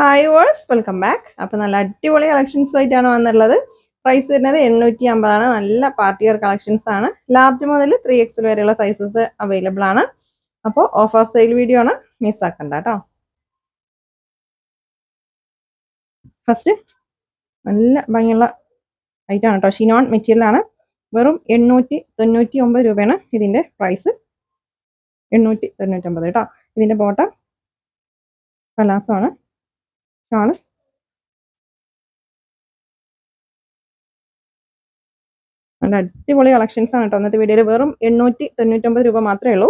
Hi verse welcome back അപ്പോൾ നല്ല അടിപൊളി കളക്ഷൻസ് ആയിട്ടാണ് വന്നിട്ടുള്ളത്. പ്രൈസ് വരുന്നത് എണ്ണൂറ്റി അമ്പതാണ് നല്ല പാർട്ടി വെയർ കളക്ഷൻസ് ആണ്. ലാർജ് മുതൽ ത്രീ എക്സിൽ വരെയുള്ള സൈസസ് അവൈലബിൾ ആണ്. അപ്പോൾ ഓഫർ സെയിൽ വീഡിയോ ആണ്. മിസ്സാക്കണ്ട കേട്ടോ ഫസ്റ്റ് നല്ല ഭംഗിയുള്ള ഐറ്റമാണ് കേട്ടോ ഷിനോൺ മെറ്റീരിയൽ ആണ്. വെറും എണ്ണൂറ്റി തൊണ്ണൂറ്റി ഒമ്പത് രൂപയാണ് ഇതിന്റെ പ്രൈസ് എണ്ണൂറ്റി തൊണ്ണൂറ്റി ഒമ്പത് കേട്ടോ ഇതിന്റെ ബോട്ടം പലാസമാണ്. ഷാൾ നല്ല അടിപൊളി കളക്ഷൻസ് ആണ് കേട്ടോ ഇന്നത്തെ വീഡിയോയിൽ വെറും എണ്ണൂറ്റി തൊണ്ണൂറ്റൊമ്പത് രൂപ മാത്രമേ ഉള്ളൂ.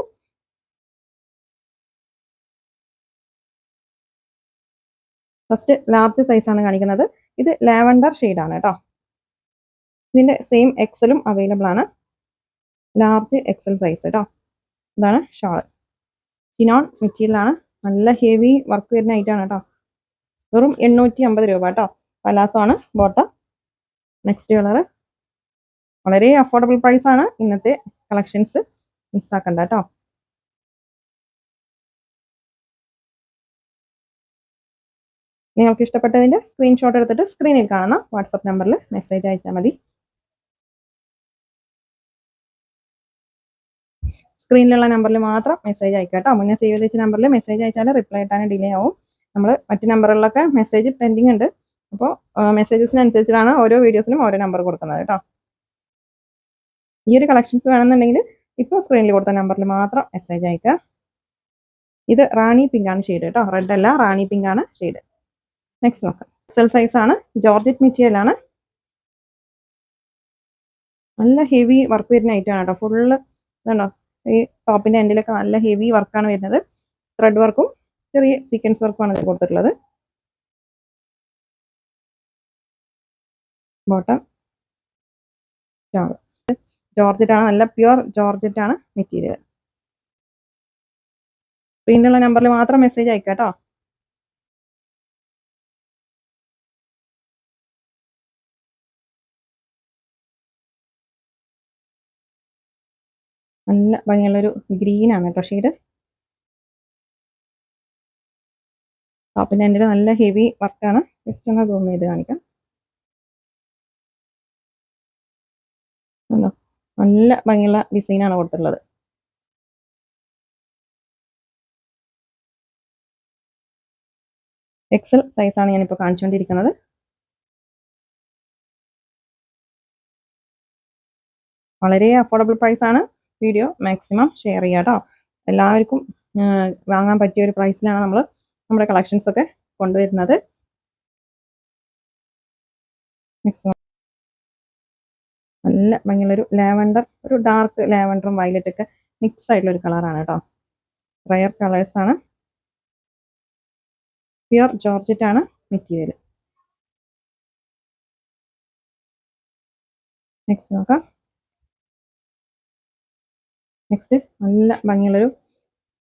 ഫസ്റ്റ് ലാർജ് സൈസ് ആണ് കാണിക്കുന്നത്. ഇത് ലാവൻഡർ ആണ് കേട്ടോ. ഇതിന്റെ സെയിം എക്സലും അവൈലബിൾ ആണ്. ലാർജ് എക്സൽ സൈസ് കേട്ടോ. ഇതാണ് ഷാൾ ചിനോൺ മെറ്റീരിയൽ ആണ്. നല്ല ഹെവി വർക്ക് വരുന്ന ഐറ്റാണ് കേട്ടോ. വെറും എണ്ണൂറ്റി അമ്പത് രൂപ കേട്ടോ പലാസമാണ് ബോട്ടം. നെക്സ്റ്റ് കളർ വളരെ അഫോർഡബിൾ പ്രൈസ് ആണ്. ഇന്നത്തെ കളക്ഷൻസ് മിസ്സാക്കണ്ട കേട്ടോ നിങ്ങൾക്ക് ഇഷ്ടപ്പെട്ടതിന്റെ സ്ക്രീൻഷോട്ട് എടുത്തിട്ട് സ്ക്രീനിൽ കാണുന്ന വാട്സപ്പ് നമ്പറിൽ മെസ്സേജ് അയച്ചാൽ മതി. സ്ക്രീനിലുള്ള നമ്പറിൽ മാത്രം മെസ്സേജ് അയക്കാം കേട്ടോ മുന്നേ സേവ് ചെയ്ത നമ്പറിൽ മെസ്സേജ് അയച്ചാൽ റിപ്ലൈ ഇട്ടാൻ ഡിലേ ആവും. നമ്മൾ മറ്റു നമ്പറുകളിലൊക്കെ മെസ്സേജ് പെൻഡിങ് ഉണ്ട്. അപ്പോൾ മെസ്സേജസിനനുസരിച്ചിട്ടാണ് ഓരോ വീഡിയോസിനും ഓരോ നമ്പർ കൊടുക്കുന്നത് കേട്ടോ. ഈ ഒരു കളക്ഷൻസ് വേണമെന്നുണ്ടെങ്കിൽ ഇപ്പോൾ സ്ക്രീനിൽ കൊടുത്ത നമ്പറിൽ മാത്രം മെസ്സേജ് അയക്കുക. ഇത് റാണി പിങ്ക് ആണ് ഷെയ്ഡ് കേട്ടോ. റെഡ് അല്ല റാണി പിങ്ക് ആണ് ഷെയ്ഡ് നെക്സ്റ്റ് നോക്കാം. എക്സൽ സൈസ് ആണ്. ജോർജറ്റ് മെറ്റീരിയൽ ആണ്. നല്ല ഹെവി വർക്ക് വരുന്ന ഐറ്റം ആണ് കേട്ടോ. ഫുള്ള് ഇതുണ്ടോ? ഈ ടോപ്പിന്റെ എൻഡിലൊക്കെ നല്ല ഹെവി വർക്കാണ് വരുന്നത്. ത്രെഡ് വർക്കും ചെറിയ സീക്വൻസ് വർക്കുമാണ് ഇതിൽ കൊടുത്തിട്ടുള്ളത്. ബോട്ടം ജോർജറ്റ് ആണ് നല്ല പ്യുവർ ജോർജറ്റ് ആണ് മെറ്റീരിയൽ സ്ക്രീനിലുള്ള നമ്പറിൽ മാത്രം മെസ്സേജ് അയക്കാട്ടോ കേട്ടോ. നല്ല ഭംഗിയുള്ളൊരു ഗ്രീൻ ആണ് കേട്ടോ ഷെയ്ഡ് ടോപ്പിന്റെ എന്റെ നല്ല ഹെവി വർക്കാണ് ജസ്റ്റ് ഒന്ന് സൂം ചെയ്ത് കാണിക്കാം. നല്ല ഭംഗിയുള്ള ഡിസൈനാണ് കൊടുത്തിട്ടുള്ളത്. എക്സൽ സൈസാണ് ഞാനിപ്പോൾ കാണിച്ചുകൊണ്ടിരിക്കുന്നത്. വളരെ അഫോർഡബിൾ പ്രൈസ് ആണ്. വീഡിയോ മാക്സിമം ഷെയർ ചെയ്യാം കേട്ടോ എല്ലാവർക്കും വാങ്ങാൻ പറ്റിയ ഒരു പ്രൈസിലാണ് നമ്മൾ നമ്മുടെ കളക്ഷൻസ് ഒക്കെ കൊണ്ടുവരുന്നത്. നല്ല ഭംഗിയുള്ളൊരു ലാവൻഡർ ഒരു ഡാർക്ക് ലാവൻഡറും വയലറ്റ് ഒക്കെ മിക്സ് ആയിട്ടുള്ള ഒരു കളറാണ് കേട്ടോ റയർ കളേഴ്സ് ആണ്. പ്യുർ ജോർജറ്റ് ആണ് മെറ്റീരിയൽ നെക്സ്റ്റ് നോക്കാം. നെക്സ്റ്റ് നല്ല ഭംഗിയുള്ളൊരു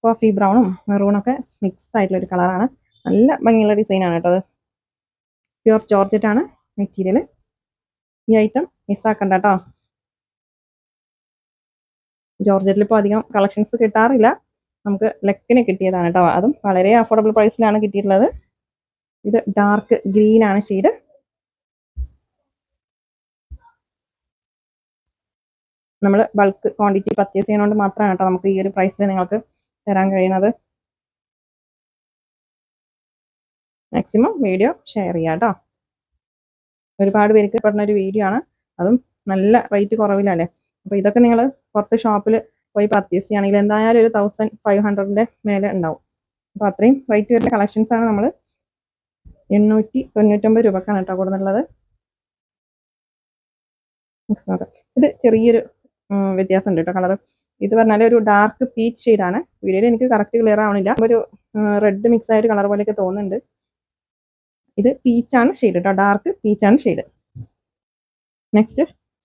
കോഫി ബ്രൗണും മെറൂണൊക്കെ മിക്സ് ആയിട്ടുള്ള ഒരു കളറാണ് നല്ല ഭംഗിയുള്ള ഡിസൈനാണ് കേട്ടോ അത്. പ്യുർ ആണ് മെറ്റീരിയൽ ഈ ഐറ്റം മിസ്സാക്കണ്ട കേട്ടോ. ജോർജറ്റിൽ ഇപ്പോൾ അധികം കളക്ഷൻസ് കിട്ടാറില്ല. നമുക്ക് ലെക്കിന് കിട്ടിയതാണ് കേട്ടോ. അതും വളരെ അഫോർഡബിൾ പ്രൈസിലാണ് കിട്ടിയിട്ടുള്ളത്. ഇത് ഡാർക്ക് ഗ്രീൻ ആണ് ഷെയ്ഡ് നമ്മൾ ബൾക്ക് ക്വാണ്ടിറ്റി പർച്ചേസ് ചെയ്യണോണ്ട് മാത്രമാണ് കേട്ടോ നമുക്ക് ഈ ഒരു പ്രൈസിൽ നിങ്ങൾക്ക് തരാൻ കഴിയുന്നത്. മാക്സിമം വീഡിയോ ഷെയർ ചെയ്യാം കേട്ടോ ഒരുപാട് പേർക്ക് പെടുന്ന ഒരു വീഡിയോ ആണ്. അതും നല്ല റേറ്റ് കുറവിലല്ലേ? അപ്പോൾ ഇതൊക്കെ നിങ്ങൾ പുറത്ത് ഷോപ്പിൽ പോയി പർച്ചേസ് ചെയ്യുകയാണെങ്കിൽ എന്തായാലും ഒരു തൗസൻഡ് ഫൈവ് ഹൺഡ്രഡിന്റെ മേലെ ഉണ്ടാവും. അപ്പോൾ അത്രയും റേറ്റ് വരുന്ന കളക്ഷൻസ് ആണ് നമ്മൾ എണ്ണൂറ്റി തൊണ്ണൂറ്റൊമ്പത് രൂപക്കാണ് കേട്ടോ കൂടുതലുള്ളത് ഇത് ചെറിയൊരു വ്യത്യാസമുണ്ട് കേട്ടോ കളർ ഇത് പറഞ്ഞാൽ ഒരു ഡാർക്ക് പീച്ച് ഷെയ്ഡാണ് വീഡിയോയിൽ എനിക്ക് കറക്റ്റ് ക്ലിയർ ആവണില്ല. ഒരു റെഡ് മിക്സ് ആയൊരു കളർ പോലെയൊക്കെ തോന്നുന്നുണ്ട്. ഇത് പീച്ചാണ് ഷെയ്ഡ് കേട്ടോ ഡാർക്ക് പീച്ചാണ് ഷെയ്ഡ് നെക്സ്റ്റ്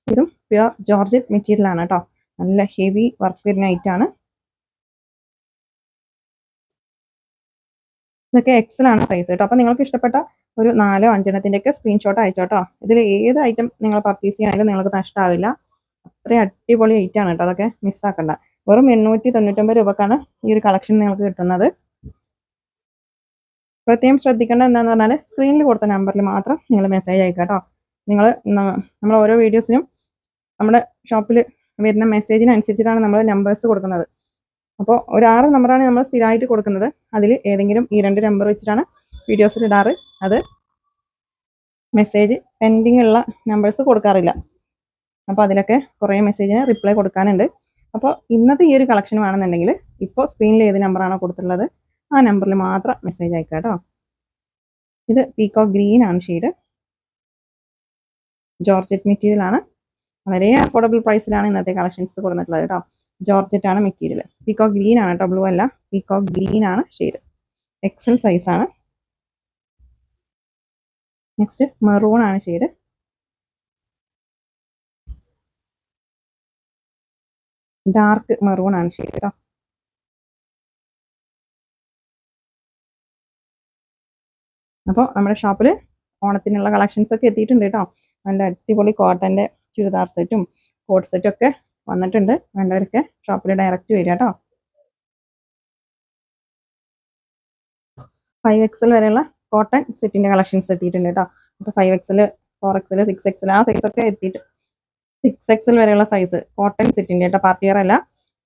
ഇതും പ്യുർ ജോർജറ്റ് മെറ്റീരിയൽ ആണ് കേട്ടോ നല്ല ഹെവി വർക്ക് വരുന്ന ഐറ്റാണ് ഇതൊക്കെ എക്സൽ ആണ് പ്രൈസ് കേട്ടോ അപ്പോൾ നിങ്ങൾക്ക് ഇഷ്ടപ്പെട്ട ഒരു നാലോ അഞ്ചെണ്ണത്തിന്റെയൊക്കെ സ്ക്രീൻഷോട്ട് അയച്ചോട്ടോ ഇതിൽ ഏത് ഐറ്റം നിങ്ങൾ പർച്ചേസ് ചെയ്യാനും നിങ്ങൾക്ക് നഷ്ടമാവില്ല അത്രയും അടിപൊളി ഐറ്റം ആണ് കേട്ടോ. അതൊക്കെ മിസ്സാക്കണ്ട വെറും എണ്ണൂറ്റി തൊണ്ണൂറ്റൊമ്പത് രൂപക്കാണ് ഈ ഒരു കളക്ഷൻ നിങ്ങൾക്ക് കിട്ടുന്നത്. പ്രത്യേകം ശ്രദ്ധിക്കേണ്ടത് എന്താണെന്ന് പറഞ്ഞാൽ സ്ക്രീനിൽ കൊടുത്ത നമ്പറിൽ മാത്രം നിങ്ങൾ മെസ്സേജ് അയക്കുക കേട്ടോ. നിങ്ങൾ നമ്മൾ ഓരോ വീഡിയോസിനും നമ്മുടെ ഷോപ്പിൽ വരുന്ന മെസ്സേജിനനുസരിച്ചിട്ടാണ് നമ്മൾ നമ്പേഴ്സ് കൊടുക്കുന്നത്. അപ്പോൾ ഒരു ആറ് നമ്പറാണ് നമ്മൾ സ്ഥിരമായിട്ട് കൊടുക്കുന്നത്. അതിൽ ഏതെങ്കിലും ഈ രണ്ട് നമ്പർ വെച്ചിട്ടാണ് വീഡിയോസിൽ ഇടാറ്. അത് മെസ്സേജ് പെൻഡിങ് ഉള്ള നമ്പേഴ്സ് കൊടുക്കാറില്ല. അപ്പോൾ അതിലൊക്കെ കുറേ മെസ്സേജിന് റിപ്ലൈ കൊടുക്കാനുണ്ട്. അപ്പോൾ ഇന്നത്തെ ഈ ഒരു കളക്ഷൻ വേണമെന്നുണ്ടെങ്കിൽ ഇപ്പോൾ സ്ക്രീനിൽ ഏത് നമ്പറാണോ കൊടുത്തിട്ടുള്ളത് ആ നമ്പറിൽ മാത്രം മെസ്സേജ് അയക്കാട്ടോ കേട്ടോ ഇത് പീക്കോ ഗ്രീൻ ആണ് ഷെയ്ഡ് ജോർജറ്റ് മെറ്റീരിയൽ ആണ്. വളരെ അഫോർഡബിൾ പ്രൈസിലാണ് ഇന്നത്തെ കളക്ഷൻസ് കൊടുത്തിട്ടുള്ളത് കേട്ടോ ജോർജറ്റ് ആണ് മെറ്റീരിയൽ പീക്കോ ഗ്രീൻ ആണ് കേട്ടോ ബ്ലൂ അല്ല. പീക്കോ ഗ്രീൻ ആണ് ഷെയ്ഡ് എക്സൽ സൈസ് ആണ്. നെക്സ്റ്റ് മെറൂൺ ആണ് ഷെയ്ഡ് ഡാർക്ക് മെറൂൺ ആണ് ഷെയ്ഡ് കേട്ടോ അപ്പോൾ നമ്മുടെ ഷോപ്പിൽ ഓണത്തിനുള്ള കളക്ഷൻസ് ഒക്കെ എത്തിയിട്ടുണ്ട് കേട്ടോ നല്ല അടിപൊളി കോട്ടന്റെ ചുരിദാർ സെറ്റും കോട്ട് സെറ്റും ഒക്കെ വന്നിട്ടുണ്ട്. വേണ്ടവരൊക്കെ ഷോപ്പിൽ ഡയറക്റ്റ് വരിക കേട്ടോ ഫൈവ് എക്സൽ വരെയുള്ള കോട്ടൺ സെറ്റിന്റെ കളക്ഷൻസ് എത്തിയിട്ടുണ്ട് കേട്ടോ അപ്പോൾ five XL four XL six XL ആ സൈസൊക്കെ എത്തിയിട്ട് സിക്സ് എക്സൽ വരെയുള്ള സൈസ് കോട്ടൺ സെറ്റിന്റെ കേട്ടോ പാർട്ടി വെയർ അല്ല.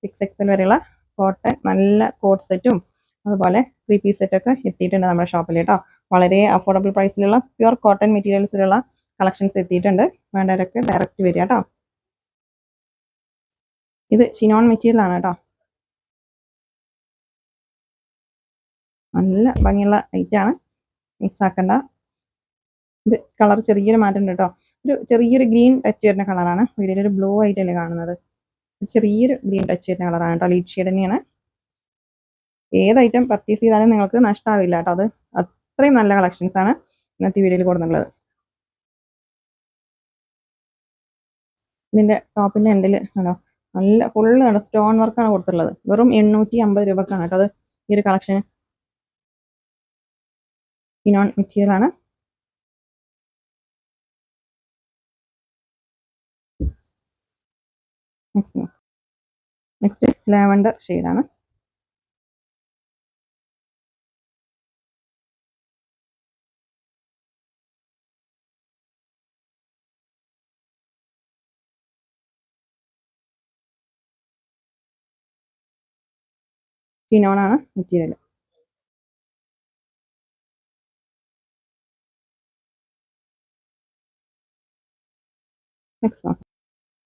സിക്സ് എക്സൽ വരെയുള്ള കോട്ടൺ നല്ല കോട്ട് സെറ്റും അതുപോലെ ത്രീ പീസ് സെറ്റൊക്കെ എത്തിയിട്ടുണ്ട് നമ്മുടെ ഷോപ്പിൽ കേട്ടോ. വളരെ അഫോർഡബിൾ പ്രൈസിലുള്ള പ്യുർ കോട്ടൺ മെറ്റീരിയൽസിലുള്ള കളക്ഷൻസ് എത്തിയിട്ടുണ്ട്. വേണ്ടവരൊക്കെ ഡയറക്റ്റ് വരിക കേട്ടോ. ഇത് ഷിനോൺ മെറ്റീരിയൽ ആണ് കേട്ടോ. നല്ല ഭംഗിയുള്ള ഐറ്റാണ് മിസ്സാക്കണ്ട ഇത് കളർ ചെറിയൊരു മാറ്റം ഉണ്ട് കേട്ടോ. ഒരു ചെറിയൊരു ഗ്രീൻ ടച്ച് വരുന്ന കളറാണ്. ഒരു ബ്ലൂ ആയിട്ടല്ലേ കാണുന്നത്. ചെറിയൊരു ഗ്രീൻ ടച്ച് വരുന്ന കളറാണ് കേട്ടോ. ലീഡ് ഷെയ്ഡ് തന്നെയാണ്. ഏത് ഐറ്റം പർച്ചേസ് ചെയ്താലും നിങ്ങൾക്ക് നഷ്ടമാവില്ല കേട്ടോ. അത് അത്രയും നല്ല കളക്ഷൻസ് ആണ് ഇന്നത്തെ വീഡിയോയിൽ കൊടുക്കുന്നുള്ളത് ഇതിന്റെ ടോപ്പിന്റെ എൻഡിൽ ആണോ നല്ല ഫുള്ള് കണ്ടോ? സ്റ്റോൺ വർക്കാണ് കൊടുത്തിട്ടുള്ളത്. വെറും എണ്ണൂറ്റി അമ്പത് രൂപക്കാണ് കേട്ടോ. അത് ഈ ഒരു കളക്ഷൻ ഇനോൺ മെറ്റീരിയൽ ആണ് നെക്സ്റ്റ് ലാവൻഡർ ഷെയ്ഡാണ് ആണ്. മെറ്റീരിയൽ നെക്സ്റ്റ്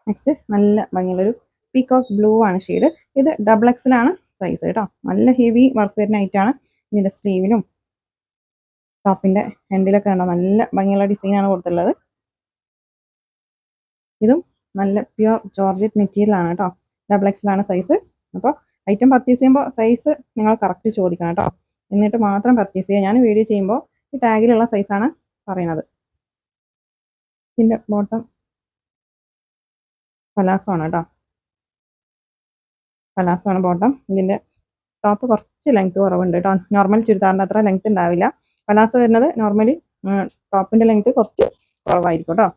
നെക്സ്റ്റ് നല്ല ഭംഗിയുള്ളൊരു പീകോക്ക് ബ്ലൂ ആണ് ഷെയ്ഡ് ഇത് ഡബിൾ എക്സിലാണ് സൈസ് കേട്ടോ. നല്ല ഹെവി വർക്ക് വരുന്ന ഐറ്റാണ് ഇതിന്റെ സ്ലീവിലും ടോപ്പിന്റെ ഹെൻഡിലൊക്കെ കണ്ടോ? നല്ല ഭംഗിയുള്ള ഡിസൈനാണ് കൊടുത്തിട്ടുള്ളത്. ഇതും നല്ല പ്യുവർ ജോർജറ്റ് മെറ്റീരിയലാണ് കേട്ടോ. ഡബിൾ എക്സിലാണ് സൈസ് അപ്പോൾ ഐറ്റം പർച്ചേസ് ചെയ്യുമ്പോൾ സൈസ് നിങ്ങൾ കറക്റ്റ് ചോദിക്കണം കേട്ടോ. എന്നിട്ട് മാത്രം പർച്ചേസ് ചെയ്യുക. ഞാൻ വീഡിയോ ചെയ്യുമ്പോൾ ഈ ടാഗിലുള്ള സൈസാണ് പറയുന്നത്. ഇതിന്റെ ബോട്ടം പലാസോ ആണ് കേട്ടോ പലാസോ ആണ് ബോട്ടം ഇതിന്റെ ടോപ്പ് കുറച്ച് ലെങ്ത് കുറവുണ്ട് കേട്ടോ നോർമൽ ചുരിദാറിന്റെ അത്ര ലെങ്ത് ഉണ്ടാവില്ല പലാസോ വരുന്നത് നോർമലി ടോപ്പിന്റെ ലെങ്ത് കുറച്ച് കുറവായിരിക്കും കേട്ടോ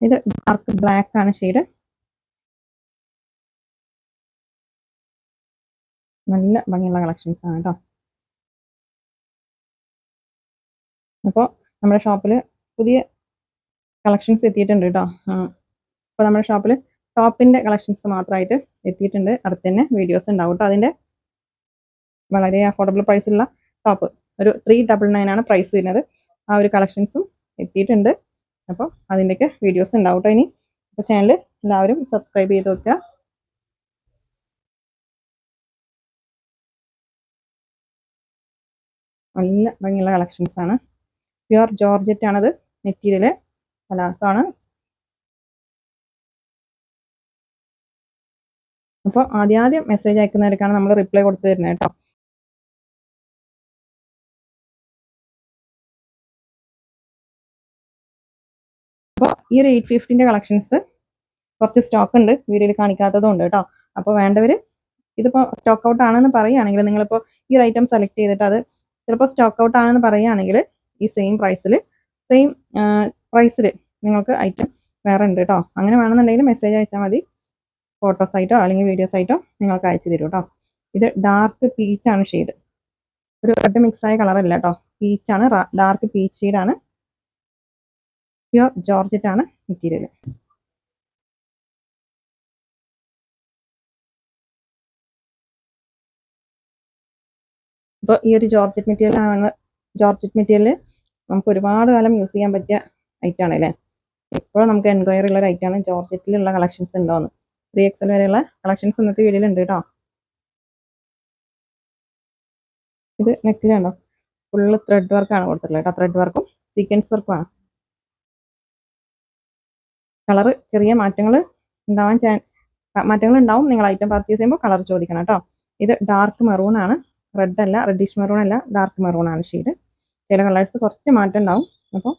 ഇത് ഡാർക്ക് ബ്ലാക്ക് ആണ് ഷെയ്ഡ് നല്ല ഭംഗിയുള്ള കളക്ഷൻസ് ആണ് കേട്ടോ അപ്പോൾ നമ്മുടെ ഷോപ്പിൽ പുതിയ കളക്ഷൻസ് എത്തിയിട്ടുണ്ട് കേട്ടോ അപ്പോൾ നമ്മുടെ ഷോപ്പിൽ ടോപ്പിന്റെ കളക്ഷൻസ് മാത്രമായിട്ട് എത്തിയിട്ടുണ്ട്. അടുത്ത് തന്നെ വീഡിയോസ് ഉണ്ടാവും കേട്ടോ അതിന്റെ വളരെ അഫോർഡബിൾ പ്രൈസുള്ള ടോപ്പ് ഒരു ത്രീ ഡബിൾ നയൻ ആണ് പ്രൈസ് വരുന്നത്. ആ ഒരു കളക്ഷൻസും എത്തിയിട്ടുണ്ട്. അപ്പോൾ അതിന്റെയൊക്കെ വീഡിയോസ് ഉണ്ടാവും കേട്ടോ ഇനി. അപ്പോൾ ചാനൽ എല്ലാവരും സബ്സ്ക്രൈബ് ചെയ്ത് വെക്കുക. നല്ല ഭംഗിയുള്ള കളക്ഷൻസ് ആണ്. പ്യുവർ ജോർജറ്റ് ആണത്. മെറ്റീരിയൽ പലാസോ ആണ്. അപ്പോൾ ആദ്യം ആദ്യം മെസ്സേജ് അയക്കുന്നവർക്കാണ് നമ്മൾ റിപ്ലൈ കൊടുത്തു തരുന്നത് കേട്ടോ. അപ്പോൾ ഈ ഒരു എയ്റ്റ് ഫിഫ്റ്റിന്റെ കളക്ഷൻസ് കുറച്ച് സ്റ്റോക്ക് ഉണ്ട് വീഡിയോയിൽ കാണിക്കാത്തതും ഉണ്ട് കേട്ടോ. അപ്പോൾ വേണ്ടവർ ഇതിപ്പോൾ സ്റ്റോക്ക് ഔട്ട് ആണെന്ന് പറയുകയാണെങ്കിൽ നിങ്ങളിപ്പോൾ ഈ ഒരു ഐറ്റം സെലക്ട് ചെയ്തിട്ട് അത് ചിലപ്പോൾ സ്റ്റോക്ക് ഔട്ട് ആണെന്ന് പറയുകയാണെങ്കിൽ ഈ സെയിം പ്രൈസിൽ സെയിം പ്രൈസിൽ നിങ്ങൾക്ക് ഐറ്റം വേറെ ഉണ്ട് കേട്ടോ. അങ്ങനെ വേണമെന്നുണ്ടെങ്കിൽ മെസ്സേജ് അയച്ചാൽ മതി. ഫോട്ടോസ് ആയിട്ടോ അല്ലെങ്കിൽ വീഡിയോസ് ആയിട്ടോ നിങ്ങൾക്ക് അയച്ചു തരും കേട്ടോ ഇത് ഡാർക്ക് പീച്ച് ആണ് ഷെയ്ഡ് ഒരു റെഡ് മിക്സ് ആയ കളറല്ല കേട്ടോ പീച്ചാണ് ഡാർക്ക് പീച്ച് ഷെയ്ഡാണ് പ്യുവർ ജോർജറ്റ് ആണ്. മെറ്റീരിയൽ ഇപ്പോൾ ഈ ഒരു ജോർജറ്റ് മെറ്റീരിയൽ ആണ് ജോർജറ്റ് മെറ്റീരിയൽ നമുക്ക് ഒരുപാട് കാലം യൂസ് ചെയ്യാൻ പറ്റിയ ഐറ്റം ആണ് അല്ലേ ഇപ്പോഴും നമുക്ക് എൻക്വയറി ഉള്ള ഒരു ഐറ്റം ആണ് ജോർജറ്റിലുള്ള കളക്ഷൻസ് ഉണ്ടോന്ന്. ത്രീ എക്സൽ വരെയുള്ള കളക്ഷൻസ് ഇന്നത്തെ വീഡിയോയിൽ ഉണ്ട് കേട്ടോ ഇത് നെക്കിലാണോ ഫുള്ള് ത്രെഡ് വർക്കാണ് കൊടുത്തിട്ടുള്ളത് കേട്ടോ ത്രെഡ് വർക്കും സീക്വൻസ് വർക്കും ആണ്. കളറ് ചെറിയ മാറ്റങ്ങൾ ഉണ്ടാവാൻ ചാൻ മാറ്റങ്ങൾ ഉണ്ടാവും. നിങ്ങൾ ഐറ്റം പർച്ചേസ് ചെയ്യുമ്പോൾ കളർ ചോദിക്കണം കേട്ടോ ഇത് ഡാർക്ക് മെറൂൺ ആണ്. റെഡ് അല്ല റെഡിഷ് മെറൂൺ അല്ല ഡാർക്ക് മെറൂൺ ആണ് ഷെയ്ഡ് ചില കളേഴ്സ് കുറച്ച് മാറ്റം ഉണ്ടാവും. അപ്പോൾ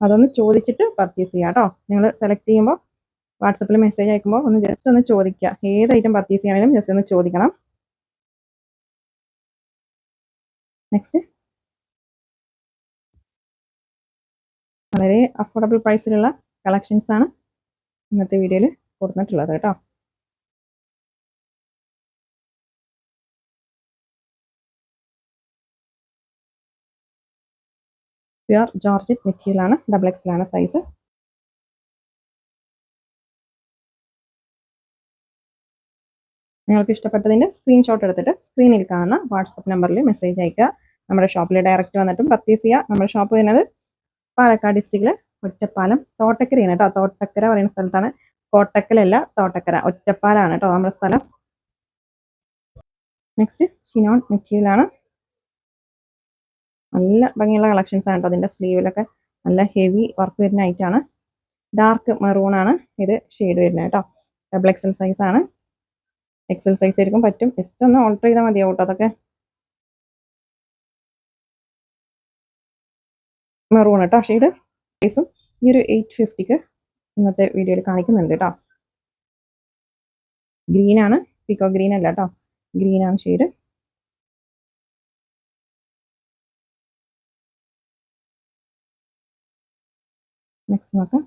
അതൊന്ന് ചോദിച്ചിട്ട് പർച്ചേസ് ചെയ്യാം കേട്ടോ നിങ്ങൾ സെലക്ട് ചെയ്യുമ്പോൾ വാട്സപ്പിൽ മെസ്സേജ് അയക്കുമ്പോൾ ഒന്ന് ജസ്റ്റ് ഒന്ന് ചോദിക്കുക ഏത് ഐറ്റം പർച്ചേസ് ചെയ്യണമെങ്കിലും ജസ്റ്റ് ഒന്ന് ചോദിക്കണം. നെക്സ്റ്റ് വളരെ അഫോർഡബിൾ പ്രൈസിലുള്ള കളക്ഷൻസ് ആണ് ഇന്നത്തെ വീഡിയോയിൽ കൊടുത്തിട്ടുള്ളത് കേട്ടോ. പ്യുർ മെറ്റീരിയൽ ആണ്. ഡബിൾ എക്സിലാണ് സൈസ് നിങ്ങൾക്ക് ഇഷ്ടപ്പെട്ടതിന്റെ സ്ക്രീൻഷോട്ട് എടുത്തിട്ട് സ്ക്രീനിൽ കാണുന്ന വാട്സപ്പ് നമ്പറിൽ മെസ്സേജ് അയക്കുക. നമ്മുടെ ഷോപ്പിൽ ഡയറക്റ്റ് വന്നിട്ടും പർച്ചേസ് ചെയ്യുക. നമ്മുടെ ഷോപ്പ് വരുന്നത് പാലക്കാട് ഡിസ്ട്രിക്റ്റിൽ ഒറ്റപ്പാലം തോട്ടക്കരയാണ് കേട്ടോ. തോട്ടക്കര പറയുന്ന സ്ഥലത്താണ്. കോട്ടക്കലല്ല തോട്ടക്കര. ഒറ്റപ്പാലാണ് കേട്ടോ നമ്മുടെ സ്ഥലം. നെക്സ്റ്റ് ഷിനോൺ മെറ്റീരിയലാണ് നല്ല ഭംഗിയുള്ള കളക്ഷൻസ് ആണ് കേട്ടോ അതിന്റെ സ്ലീവിലൊക്കെ നല്ല ഹെവി വർക്ക് വരുന്ന ഐറ്റാണ് ഡാർക്ക് മെറൂൺ ആണ്. ഇത് ഷെയ്ഡ് വരുന്നത് കേട്ടോ. ഡബിൾ എക്സൽ സൈസ് ആണ്. എക്സൽ സൈസ് ആയിരിക്കും പറ്റും. ജസ്റ്റ് ഒന്ന് ഓൾട്ടർ ചെയ്താൽ മതിയാവും കേട്ടോ അതൊക്കെ. മെറൂൺ കേട്ടോ. ഷെയ്ഡ് പ്രൈസും ഈ ഒരു എയ്റ്റ് ഫിഫ്റ്റിക്ക് ഇന്നത്തെ വീഡിയോയിൽ കാണിക്കുന്നുണ്ട് കേട്ടോ. ഗ്രീൻ ആണ്. പിക്കോ ഗ്രീൻ അല്ല കേട്ടോ. ഗ്രീൻ ആണ് ഷെയ്ഡ് നെക്സ്റ്റ് നോക്കാം.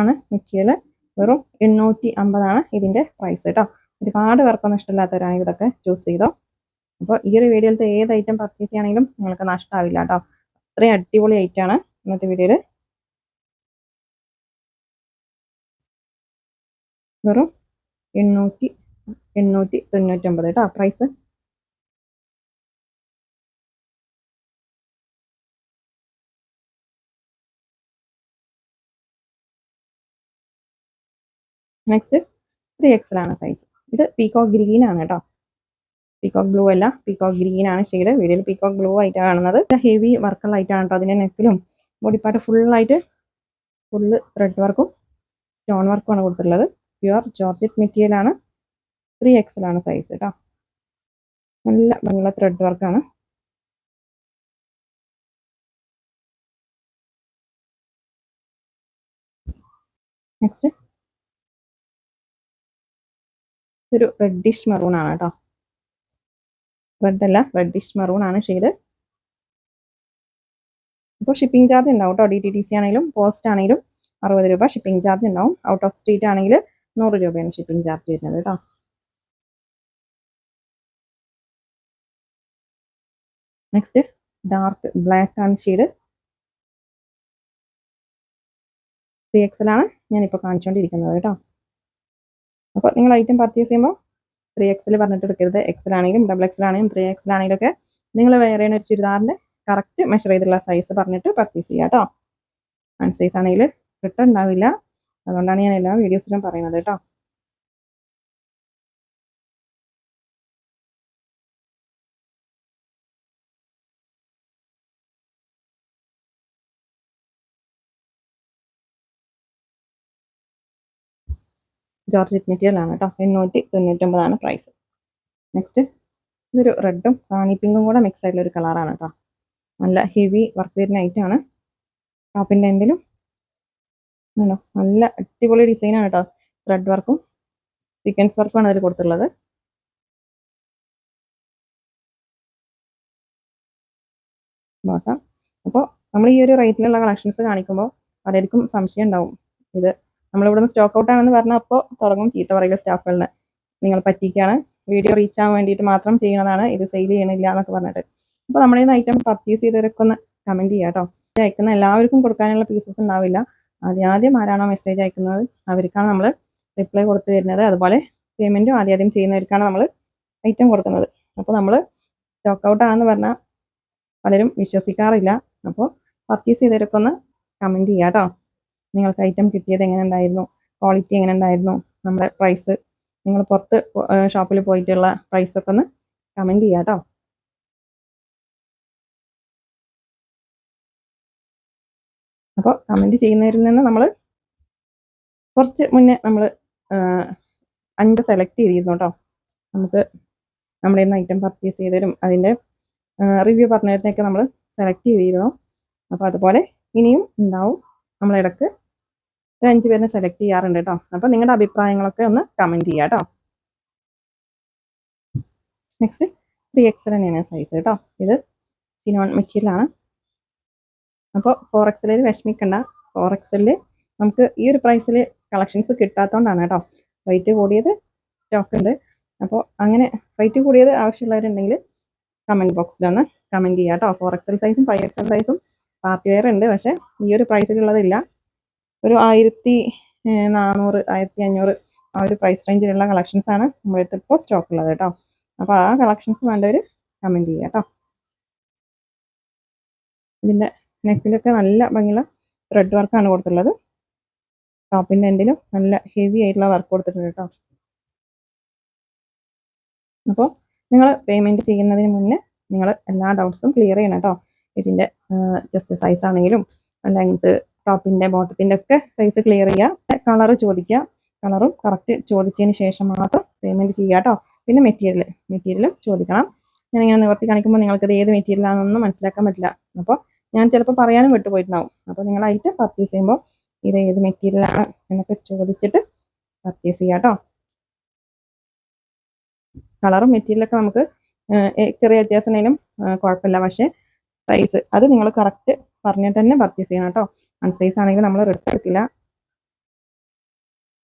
ആണ് മെറ്റീരിയൽ വെറും എണ്ണൂറ്റി അമ്പതാണ് ഇതിന്റെ പ്രൈസ് കേട്ടോ ഒരുപാട് പേർക്കൊന്നും ഇഷ്ടമില്ലാത്തവരാണെങ്കിൽ ഇതൊക്കെ ചൂസ് ചെയ്തോ അപ്പോൾ ഈ ഒരു വീഡിയോയിലത്തെ ഏത് ഐറ്റം പർച്ചേസ് ചെയ്യുകയാണെങ്കിലും നിങ്ങൾക്ക് നഷ്ടമാവില്ല കേട്ടോ അത്രയും അടിപൊളി ഐറ്റമാണ് ഇന്നത്തെ വീഡിയോയിൽ വെറും എണ്ണൂറ്റി എണ്ണൂറ്റി തൊണ്ണൂറ്റൊമ്പത് കേട്ടോ പ്രൈസ് നെക്സ്റ്റ് ത്രീ എക്സൽ ആണ് സൈസ് ഇത് പീകോക്ക് ഗ്രീൻ ആണ് കേട്ടോ പീകോക്ക് ബ്ലൂ അല്ല പീകോക്ക് ഗ്രീൻ ആണ് ഷെയ്ഡ് വീഡിയോയിൽ പീകോക്ക് ബ്ലൂ ആയിട്ടാണ് കാണുന്നത്. ഹെവി വർക്കുള്ള ആയിട്ടാണ് കേട്ടോ അതിന്റെ നെക്കിലും ബോഡി പാർട്ട് ഫുള്ളായിട്ട് ഫുള്ള് ത്രെഡ് വർക്കും സ്റ്റോൺ വർക്കും ആണ് കൊടുത്തിട്ടുള്ളത്. പ്യുവർ ജോർജറ്റ് മെറ്റീരിയൽ ആണ്. ത്രീ എക്സൽ ആണ് സൈസ് കേട്ടോ നല്ല ഭംഗിയുള്ള ത്രെഡ് വർക്കാണ് നെക്സ്റ്റ് ഒരു റെഡിഷ് മെറൂൺ ആണ് കേട്ടോ റെഡ് അല്ല റെഡിഷ് മെറൂൺ ആണ് ഷെയ്ഡ് അപ്പോൾ ഷിപ്പിംഗ് ചാർജ് ഉണ്ടാവും കേട്ടോ ഡി ടി ടി സി ആണെങ്കിലും പോസ്റ്റ് ആണെങ്കിലും അറുപത് രൂപ ഷിപ്പിംഗ് ചാർജ് ഉണ്ടാവും. ഔട്ട് ഓഫ് സ്റ്റേറ്റ് ആണെങ്കിൽ നൂറ് രൂപയാണ് ഷിപ്പിംഗ് ചാർജ് വരുന്നത് കേട്ടോ നെക്സ്റ്റ് ഡാർക്ക് ബ്ലാക്ക് ആണ് ഷെയ്ഡ് ത്രീ എക്സലാണ് ഞാനിപ്പോൾ കാണിച്ചുകൊണ്ടിരിക്കുന്നത് കേട്ടോ അപ്പോൾ നിങ്ങൾ ഐറ്റം പർച്ചേസ് ചെയ്യുമ്പോൾ ത്രീ എക്സിൽ പറഞ്ഞിട്ട് എടുക്കരുത്. എക്സിൽ ആണെങ്കിലും ഡബിൾ എക്സിൽ ആണെങ്കിലും ത്രീ എക്സിൽ ആണെങ്കിലും ഒക്കെ നിങ്ങൾ വേറെ ഒരു ചുരിദാറിന്റെ കറക്റ്റ് മെഷർ ചെയ്തുള്ള സൈസ് പറഞ്ഞിട്ട് പർച്ചേസ് ചെയ്യുക കേട്ടോ വൺ സൈസ് ആണെങ്കിൽ റിട്ടേൺ ഉണ്ടാവില്ല അതുകൊണ്ടാണ് ഞാൻ എല്ലാ വീഡിയോസിലും പറയുന്നത് കേട്ടോ ജോർജറ്റ് മെറ്റീരിയൽ ആണ് കേട്ടോ. എണ്ണൂറ്റി തൊണ്ണൂറ്റൊമ്പതാണ് പ്രൈസ് നെക്സ്റ്റ് ഇതൊരു റെഡും റാണി പിങ്കും കൂടെ മിക്സ് ആയിട്ടുള്ള ഒരു കളറാണ് കേട്ടോ. നല്ല ഹെവി വർക്ക് വരുന്ന ഐറ്റമാണ് ടോപ്പിന്റെ എൻഡിലും ആണോ നല്ല അടിപൊളി ഡിസൈനാണ് കേട്ടോ. ത്രെഡ് വർക്കും സീക്വൻസ് വർക്കുമാണ് അതിൽ കൊടുത്തിട്ടുള്ളത്. ബോട്ടം അപ്പോൾ നമ്മൾ ഈ ഒരു റേറ്റിലുള്ള കളക്ഷൻസ് കാണിക്കുമ്പോൾ പലർക്കും സംശയം ഉണ്ടാവും. ഇത് നമ്മളിവിടുന്ന് സ്റ്റോക്ക് ഔട്ട് ആണെന്ന് പറഞ്ഞാൽ അപ്പോൾ തുടങ്ങും ചീത്ത പറയുക സ്റ്റാഫുകളിന് നിങ്ങൾ പറ്റിക്കുകയാണ് വീഡിയോ റീച്ച് ആവാൻ വേണ്ടിയിട്ട് മാത്രം ചെയ്യണതാണ്. ഇത് സെയിൽ ചെയ്യണില്ല എന്നൊക്കെ പറഞ്ഞിട്ട്. അപ്പോൾ നമ്മുടെ ഈ ഐറ്റം പർച്ചേസ് ചെയ്തവരൊക്കെ ഒന്ന് കമന്റ് ചെയ്യാം കേട്ടോ. അയക്കുന്ന എല്ലാവർക്കും കൊടുക്കാനുള്ള പീസസ് ഉണ്ടാവില്ല. ആദ്യം ആദ്യം ആരാണോ മെസ്സേജ് അയക്കുന്നത് അവർക്കാണ് നമ്മൾ റിപ്ലൈ കൊടുത്തു വരുന്നത്. അതുപോലെ പേയ്മെന്റും ആദ്യം ആദ്യം ചെയ്യുന്നവർക്കാണ് നമ്മൾ ഐറ്റം കൊടുക്കുന്നത്. അപ്പോൾ നമ്മൾ സ്റ്റോക്ക് ഔട്ട് ആണെന്ന് പറഞ്ഞാൽ പലരും വിശ്വസിക്കാറില്ല. അപ്പോൾ പർച്ചേസ് ചെയ്തവരൊക്കെ ഒന്ന് കമന്റ് ചെയ്യാം കേട്ടോ. നിങ്ങൾക്ക് ഐറ്റം കിട്ടിയത് എങ്ങനെ ഉണ്ടായിരുന്നു? ക്വാളിറ്റി എങ്ങനെ ഉണ്ടായിരുന്നു? നമ്മുടെ പ്രൈസ് നിങ്ങൾ പുറത്ത് ഷോപ്പിൽ പോയിട്ടുള്ള പ്രൈസ് ഒക്കെ ഒന്ന് കമന്റ് ചെയ്യാം കേട്ടോ അപ്പോൾ കമന്റ് ചെയ്യുന്നവരിൽ നിന്ന് നമ്മൾ കുറച്ച് മുന്നേ നമ്മൾ അഞ്ച് സെലക്ട് ചെയ്തിരുന്നു കേട്ടോ നമുക്ക് നമ്മുടെ ഇന്ന് ഐറ്റം പർച്ചേസ് ചെയ്തവരും അതിന്റെ റിവ്യൂ പറഞ്ഞവരിനെയൊക്കെ നമ്മൾ സെലക്ട് ചെയ്തിരുന്നു. അപ്പോൾ അതുപോലെ ഇനിയും ഉണ്ടാവും. നമ്മളിടക്ക് ഒരു അഞ്ച് പേരെ സെലക്ട് ചെയ്യാറുണ്ട് കേട്ടോ അപ്പോൾ നിങ്ങളുടെ അഭിപ്രായങ്ങളൊക്കെ ഒന്ന് കമന്റ് ചെയ്യുക കേട്ടോ നെക്സ്റ്റ് ത്രീ എക്സൽ തന്നെയാണ് സൈസ് കേട്ടോ ഇത് ചിനോൺ മെറ്റീരിയലാണ് അപ്പോൾ ഫോർ എക്സലിൽ വിഷമിക്കണ്ട. ഫോർ എക്സലിൽ നമുക്ക് ഈ ഒരു പ്രൈസിൽ കളക്ഷൻസ് കിട്ടാത്തതുകൊണ്ടാണ് കേട്ടോ റേറ്റ് കൂടിയത് സ്റ്റോക്ക് ഉണ്ട്. അപ്പോൾ അങ്ങനെ റേറ്റ് കൂടിയത് ആവശ്യമുള്ളവരുണ്ടെങ്കിൽ കമന്റ് ബോക്സിലൊന്ന് കമന്റ് ചെയ്യുക കേട്ടോ ഫോർ എക്സൽ സൈസും ഫൈവ് എക്സൽ സൈസും പാർട്ടി വെയർ ഉണ്ട്. പക്ഷേ ഈ ഒരു പ്രൈസിലുള്ളതില്ല ഒരു ആയിരത്തി നാനൂറ് ആയിരത്തി അഞ്ഞൂറ് ആ ഒരു പ്രൈസ് റേഞ്ചിലുള്ള കളക്ഷൻസ് ആണ് നമ്മുടെ അടുത്ത് ഇപ്പോൾ സ്റ്റോക്ക് ഉള്ളത് കേട്ടോ. അപ്പോൾ ആ കളക്ഷൻസ് വേണ്ടവർ കമന്റ് ചെയ്യുക കേട്ടോ. ഇതിന്റെ നെക്കിലൊക്കെ നല്ല ഭംഗിയുള്ള ത്രെഡ് വർക്കാണ് കൊടുത്തിട്ടുള്ളത്. ടോപ്പിന്റെ എൻഡിലും നല്ല ഹെവി ആയിട്ടുള്ള വർക്ക് കൊടുത്തിട്ടുണ്ട് കേട്ടോ. അപ്പോൾ നിങ്ങൾ പേയ്മെന്റ് ചെയ്യുന്നതിന് മുന്നേ നിങ്ങൾ എല്ലാ ഡൗട്ട്സും ക്ലിയർ ചെയ്യണം കേട്ടോ. ഇതിന്റെ ജസ്റ്റ് സൈസ് ആണെങ്കിലും ലെങ്ത് ടോപ്പിന്റെ ബോട്ടത്തിന്റെ ഒക്കെ സൈസ് ക്ലിയർ ചെയ്യുക കളർ ചോദിക്കുക കളറും കറക്റ്റ് ചോദിച്ചതിന് ശേഷം മാത്രം പേയ്മെന്റ് ചെയ്യുക കേട്ടോ പിന്നെ മെറ്റീരിയൽ മെറ്റീരിയലും ചോദിക്കണം. ഞാനിങ്ങനെ നിവർത്തി കാണിക്കുമ്പോൾ നിങ്ങൾക്കത് ഏത് മെറ്റീരിയലാണെന്നൊന്നും മനസ്സിലാക്കാൻ പറ്റില്ല. അപ്പോൾ ഞാൻ ചിലപ്പോൾ പറയാനും വിട്ടുപോയിട്ടുണ്ടാവും. അപ്പോൾ നിങ്ങളായിട്ട് പർച്ചേസ് ചെയ്യുമ്പോൾ ഇത് ഏത് മെറ്റീരിയലാണ് എന്നൊക്കെ ചോദിച്ചിട്ട് പർച്ചേസ് ചെയ്യാം കേട്ടോ കളറും മെറ്റീരിയലൊക്കെ നമുക്ക് ചെറിയ വ്യത്യാസം ഉണ്ടെങ്കിലും കുഴപ്പമില്ല. പക്ഷേ സൈസ് അത് നിങ്ങൾ കറക്റ്റ് പറഞ്ഞിട്ട് തന്നെ പർച്ചേസ് ചെയ്യണം കേട്ടോ അൺസൈസ് ആണെങ്കിൽ നമ്മൾ റിട്ടേൺ എടുക്കില്ല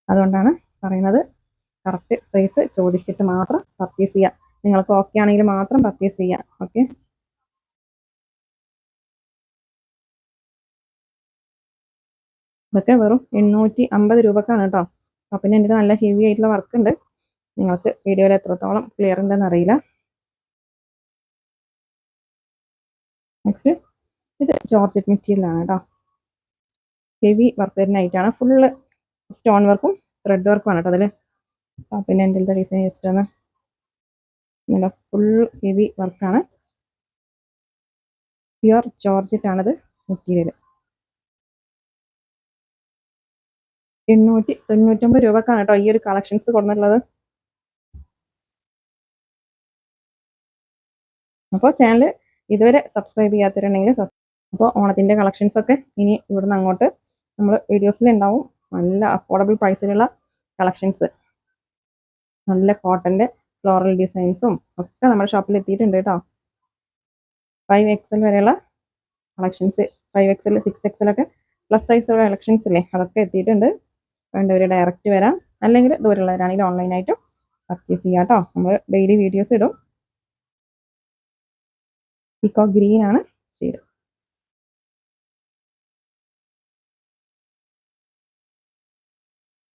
അതുകൊണ്ടാണ് പറയുന്നത് കറക്റ്റ് സൈസ് ചോദിച്ചിട്ട് മാത്രം പർച്ചേസ് ചെയ്യുക നിങ്ങൾക്ക് ഓക്കെ ആണെങ്കിൽ മാത്രം പർച്ചേസ് ചെയ്യുക ഓക്കെ ഇതൊക്കെ വെറും എണ്ണൂറ്റി അമ്പത് രൂപക്കാണ് കേട്ടോ അപ്പം പിന്നെ എന്റെ നല്ല ഹെവി ആയിട്ടുള്ള വർക്ക് ഉണ്ട്. നിങ്ങൾക്ക് വീഡിയോയിൽ എത്രത്തോളം ക്ലിയർ ഉണ്ടെന്ന് അറിയില്ല. നെക്സ്റ്റ് ഇത് ജോർജറ്റ് മെറ്റീരിയലാണ് കേട്ടോ ഹെവി വർക്ക് ഐറ്റാണ് ഫുള്ള് സ്റ്റോൺ വർക്കും ത്രെഡ് വർക്കും ആണ് കേട്ടോ അതിൽ പിന്നെ എന്റെ ഡിസൈൻ വെച്ചിട്ടാണ് നല്ല ഫുൾ ഹെവി വർക്കാണ് പ്യുർ ജോർജറ്റ് ആണത് മെറ്റീരിയൽ എണ്ണൂറ്റി തൊണ്ണൂറ്റൊമ്പത് രൂപക്കാണ് കേട്ടോ ഈ ഒരു കളക്ഷൻസ് കൊടുത്തിട്ടുള്ളത് അപ്പോൾ ചാനൽ ഇതുവരെ സബ്സ്ക്രൈബ് ചെയ്യാത്തവരുണ്ടെങ്കിൽ അപ്പോൾ ഓണത്തിന്റെ കളക്ഷൻസൊക്കെ ഇനി ഇവിടുന്ന് അങ്ങോട്ട് നമ്മൾ വീഡിയോസിൽ ഉണ്ടാവും നല്ല അഫോർഡബിൾ പ്രൈസിലുള്ള കളക്ഷൻസ് നല്ല കോട്ടന്റെ ഫ്ലോറൽ ഡിസൈൻസും ഒക്കെ നമ്മുടെ ഷോപ്പിൽ എത്തിയിട്ടുണ്ട് കേട്ടോ ഫൈവ് എക്സൽ വരെയുള്ള collections five XL six XL ഒക്കെ പ്ലസ് സൈസ് കളക്ഷൻസ് ഇല്ലേ? അതൊക്കെ എത്തിയിട്ടുണ്ട്. വേണ്ടവർ ഡയറക്റ്റ് വരാം. അല്ലെങ്കിൽ ദൂരമുള്ളവരാണെങ്കിൽ ഓൺലൈനായിട്ടും പർച്ചേസ് ചെയ്യാം കേട്ടോ നമ്മൾ ഡെയിലി വീഡിയോസ് ഇടും. പിക്കോ ഗ്രീൻ ആണ്.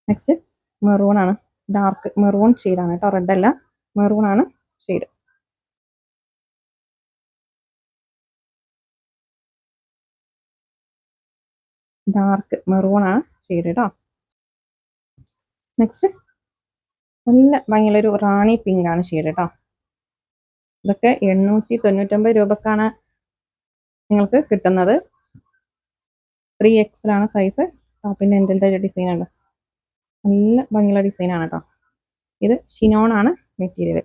നെക്സ്റ്റ് മെറൂൺ ആണ്. ഡാർക്ക് മെറൂൺ ഷെയ്ഡാണ് കേട്ടോ. റെഡ് അല്ല. മെറൂൺ ആണ് ഷെയ്ഡ് ഡാർക്ക് മെറൂൺ ആണ് ഷെയ്ഡ് കേട്ടോ. നെക്സ്റ്റ് നല്ല ഭംഗിയുള്ളൊരു റാണി പിങ്ക് ആണ് ഷെയ്ഡ് കേട്ടോ. ഇതൊക്കെ എണ്ണൂറ്റി തൊണ്ണൂറ്റൊമ്പത് രൂപക്കാണ് നിങ്ങൾക്ക് കിട്ടുന്നത്. ത്രീ എക്സിലാണ് സൈസ് ടോപ്പിന്റെ എന്റെ ഡിസൈൻ ഉണ്ട്? നല്ല ഭംഗിയുള്ള ഡിസൈനാണ് കേട്ടോ ഇത് ഷിനോൺ ആണ് മെറ്റീരിയൽ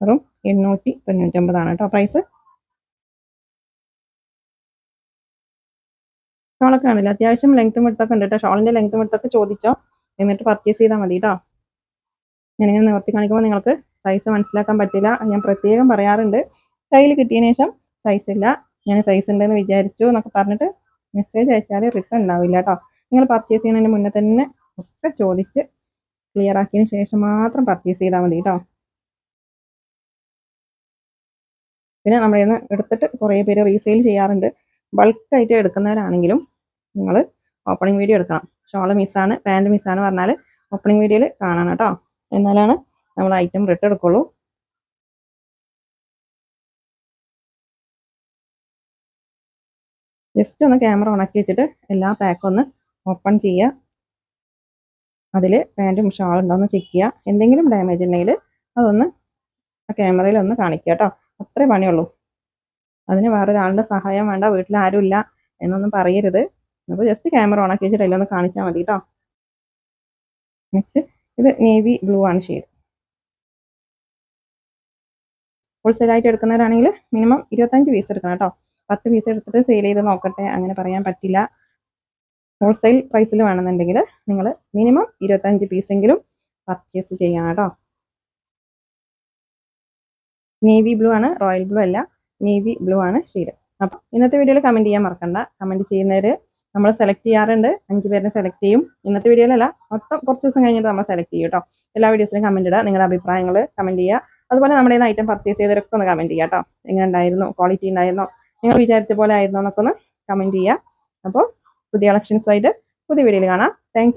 വെറും എണ്ണൂറ്റി തൊണ്ണൂറ്റൊമ്പതാണ് കേട്ടോ പ്രൈസ് ഷോളൊക്കെ ആണല്ലോ അത്യാവശ്യം ലെങ്ത്തും എടുത്തൊക്കെ ഉണ്ട് കേട്ടോ ഷോളിന്റെ ലെങ്ത്തും എടുത്തൊക്കെ ചോദിച്ചോ. എന്നിട്ട് പർച്ചേസ് ചെയ്താൽ മതി കേട്ടോ ഞാനിങ്ങനെ നിവർത്തി കാണിക്കുമ്പോൾ നിങ്ങൾക്ക് സൈസ് മനസ്സിലാക്കാൻ പറ്റില്ല. ഞാൻ പ്രത്യേകം പറയാറുണ്ട്. കയ്യിൽ കിട്ടിയതിന് ശേഷം സൈസ് ഇല്ല. ഞാൻ സൈസ് ഉണ്ടെന്ന് വിചാരിച്ചു എന്നൊക്കെ പറഞ്ഞിട്ട് മെസ്സേജ് അയച്ചാൽ റിട്ടേൺ ഉണ്ടാവില്ല കേട്ടോ നിങ്ങൾ പർച്ചേസ് ചെയ്യുന്നതിന് മുന്നേ തന്നെ ഒക്കെ ചോദിച്ച് ക്ലിയർ ആക്കിയതിന് ശേഷം മാത്രം പർച്ചേസ് ചെയ്താൽ മതി കേട്ടോ പിന്നെ നമ്മുടെ നിന്ന് എടുത്തിട്ട് കുറേ പേര് റീസെയിൽ ചെയ്യാറുണ്ട്. ബൾക്കായിട്ട് എടുക്കുന്നവരാണെങ്കിലും നിങ്ങൾ ഓപ്പണിംഗ് വീഡിയോ എടുക്കണം. ഷോൾ മിസ്സാണ് പാന്റ് മിസ്സാണ് പറഞ്ഞാൽ ഓപ്പണിംഗ് വീഡിയോയിൽ കാണണം കേട്ടോ എന്നാലാണ് നമ്മൾ ഐറ്റം റിട്ടേൺ എടുക്കുള്ളൂ. ജസ്റ്റ് ഒന്ന് ക്യാമറ ഉണക്കി വെച്ചിട്ട് എല്ലാ പാക്കും ഒന്ന് ഓപ്പൺ ചെയ്യുക. അതിൽ പാന്റും ഷാളും ഉണ്ടോ എന്ന് ചെക്ക് ചെയ്യുക എന്തെങ്കിലും ഡാമേജ് ഉണ്ടെങ്കിൽ അതൊന്ന് ആ ക്യാമറയിൽ ഒന്ന് കാണിക്കുക കേട്ടോ. അത്രേ പണിയുള്ളൂ. അതിന് വേറൊരാളുടെ സഹായം വേണ്ട വീട്ടിൽ ആരുമില്ല എന്നൊന്നും പറയരുത്. അപ്പോൾ ജസ്റ്റ് ക്യാമറ ഓണാക്കി വെച്ചിട്ട് അതിലൊന്ന് കാണിച്ചാൽ മതി കേട്ടോ. നെക്സ്റ്റ് ഇത് നേവി ബ്ലൂ ആണ് ഷെയ്ഡ് ഹോൾസെയിലായിട്ട് എടുക്കുന്നവരാണെങ്കിൽ മിനിമം ഇരുപത്തഞ്ച് പീസ് എടുക്കണം കേട്ടോ. പത്ത് പീസ് എടുത്തിട്ട് സെയിൽ ചെയ്ത് നോക്കട്ടെ അങ്ങനെ പറയാൻ പറ്റില്ല. ഹോൾസെയിൽ പ്രൈസിൽ വേണമെന്നുണ്ടെങ്കിൽ നിങ്ങൾ മിനിമം ഇരുപത്തഞ്ച് പീസെങ്കിലും പർച്ചേസ് ചെയ്യണം കേട്ടോ. നേവി ബ്ലൂ ആണ് റോയൽ ബ്ലൂ അല്ല നേവി ബ്ലൂ ആണ് ഷീഡ് അപ്പം ഇന്നത്തെ വീഡിയോയിൽ കമന്റ് ചെയ്യാൻ മറക്കണ്ട. കമന്റ് ചെയ്യുന്നവർ നമ്മൾ സെലക്ട് ചെയ്യാറുണ്ട്. അഞ്ച് പേരെ സെലക്ട് ചെയ്യും. ഇന്നത്തെ വീഡിയോയിലല്ല മൊത്തം കുറച്ച് ദിവസം കഴിഞ്ഞിട്ട് നമ്മൾ സെലക്ട് ചെയ്യും കേട്ടോ. എല്ലാ വീഡിയോസിലും കമന്റ് ഇടുക നിങ്ങളുടെ അഭിപ്രായങ്ങൾ കമന്റ് ചെയ്യുക അതുപോലെ നമ്മുടെ ഐറ്റം പർച്ചേസ് ചെയ്തവരൊക്കെ ഒന്ന് കമന്റ് ചെയ്യാം കേട്ടോ. എങ്ങനെ ഉണ്ടായിരുന്നു ക്വാളിറ്റി ഉണ്ടായിരുന്നോ നിങ്ങൾ വിചാരിച്ച പോലെ ആയിരുന്നോ എന്നൊക്കെ ഒന്ന് കമന്റ് ചെയ്യുക അപ്പോൾ പുതിയ കളക്ഷൻസ് ആയിട്ട് പുതിയ വീഡിയോയിൽ കാണാം. താങ്ക്